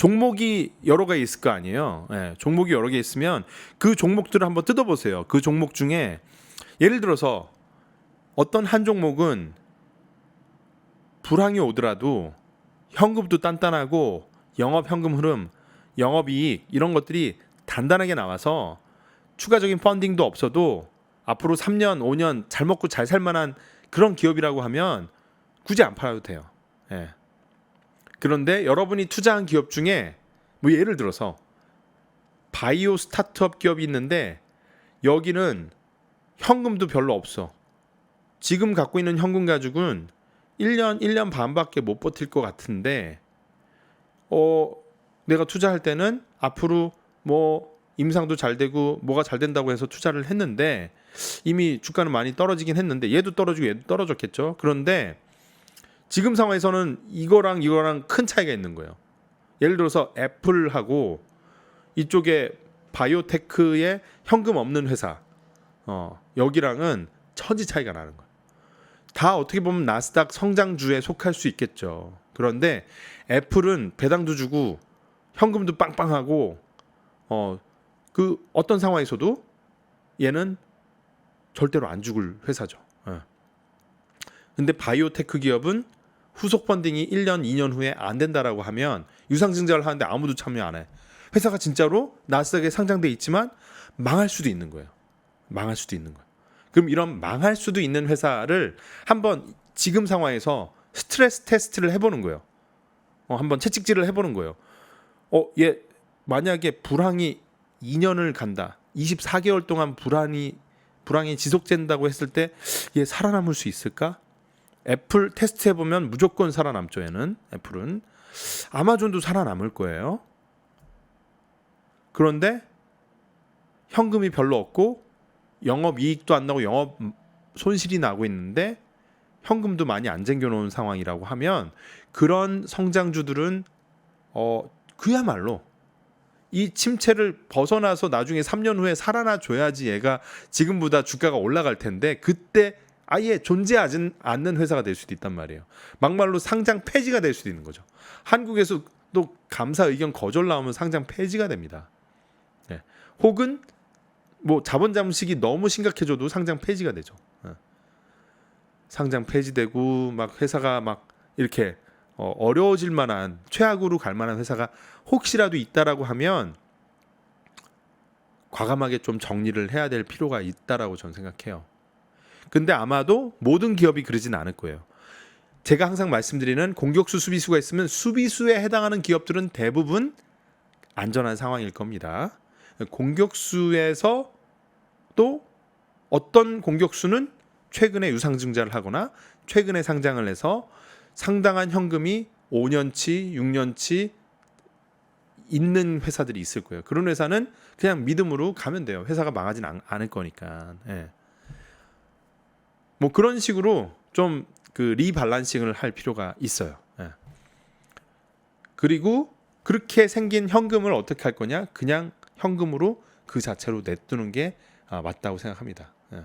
종목이 여러 개 있을 거 아니에요. 예, 종목이 여러 개 있으면 그 종목들을 한번 뜯어보세요. 그 종목 중에 예를 들어서 어떤 한 종목은 불황이 오더라도 현금도 단단하고 영업 현금 흐름, 영업 이익 이런 것들이 단단하게 나와서 추가적인 펀딩도 없어도 앞으로 3년, 5년 잘 먹고 잘 살 만한 그런 기업이라고 하면 굳이 안 팔아도 돼요. 예. 그런데 여러분이 투자한 기업 중에 뭐 예를 들어서 바이오 스타트업 기업이 있는데 여기는 현금도 별로 없어. 지금 갖고 있는 현금 가지고는 1년, 1년 반밖에 못 버틸 것 같은데 어 내가 투자할 때는 앞으로 뭐 임상도 잘 되고 뭐가 잘 된다고 해서 투자를 했는데 이미 주가는 많이 떨어지긴 했는데 얘도 떨어지고 얘도 떨어졌겠죠. 그런데 지금 상황에서는 이거랑 이거랑 큰 차이가 있는 거예요. 예를 들어서 애플하고 이쪽에 바이오테크에 현금 없는 회사 어, 여기랑은 천지 차이가 나는 거예요. 다 어떻게 보면 나스닥 성장주에 속할 수 있겠죠. 그런데 애플은 배당도 주고 현금도 빵빵하고 어 그 어떤 상황에서도 얘는 절대로 안 죽을 회사죠. 예. 근데 바이오테크 기업은 후속 펀딩이 1년, 2년 후에 안 된다라고 하면 유상증자를 하는데 아무도 참여 안 해. 회사가 진짜로 나스닥에 상장돼 있지만 망할 수도 있는 거예요. 망할 수도 있는 거예요. 그럼 이런 망할 수도 있는 회사를 한번 지금 상황에서 스트레스 테스트를 해보는 거예요. 어, 한번 채찍질을 해보는 거예요. 어, 얘 만약에 불황이 2년을 간다. 24개월 동안 불황이 불황이 지속된다고 했을 때 얘 살아남을 수 있을까? 애플 테스트 해 보면 무조건 살아남죠. 얘는 애플은 아마존도 살아남을 거예요. 그런데 현금이 별로 없고 영업 이익도 안 나고 영업 손실이 나고 있는데 현금도 많이 안 쟁겨 놓은 상황이라고 하면 그런 성장주들은 어 그야말로 이 침체를 벗어나서 나중에 3년 후에 살아나 줘야지 얘가 지금보다 주가가 올라갈 텐데 그때 아예 존재하지 않는 회사가 될 수도 있단 말이에요. 막말로 상장 폐지가 될 수도 있는 거죠. 한국에서 또 감사 의견 거절 나오면 상장 폐지가 됩니다. 네. 혹은 뭐 자본 잠식이 너무 심각해져도 상장 폐지가 되죠. 예. 상장 폐지되고 막 회사가 막 이렇게 어, 어려워질 만한 최악으로 갈 만한 회사가 혹시라도 있다라고 하면 과감하게 좀 정리를 해야 될 필요가 있다라고 저는 생각해요. 근데 아마도 모든 기업이 그러진 않을 거예요. 제가 항상 말씀드리는 공격수 수비수가 있으면 수비수에 해당하는 기업들은 대부분 안전한 상황일 겁니다. 공격수에서 또 어떤 공격수는 최근에 유상증자를 하거나 최근에 상장을 해서 상당한 현금이 5년치, 6년치 있는 회사들이 있을 거예요. 그런 회사는 그냥 믿음으로 가면 돼요. 회사가 망하진 않, 않을 거니까. 예. 뭐 그런 식으로 좀 그 리밸런싱을 할 필요가 있어요. 예. 그리고 그렇게 생긴 현금을 어떻게 할 거냐? 그냥 현금으로 그 자체로 냅두는 게 아, 맞다고 생각합니다. 예.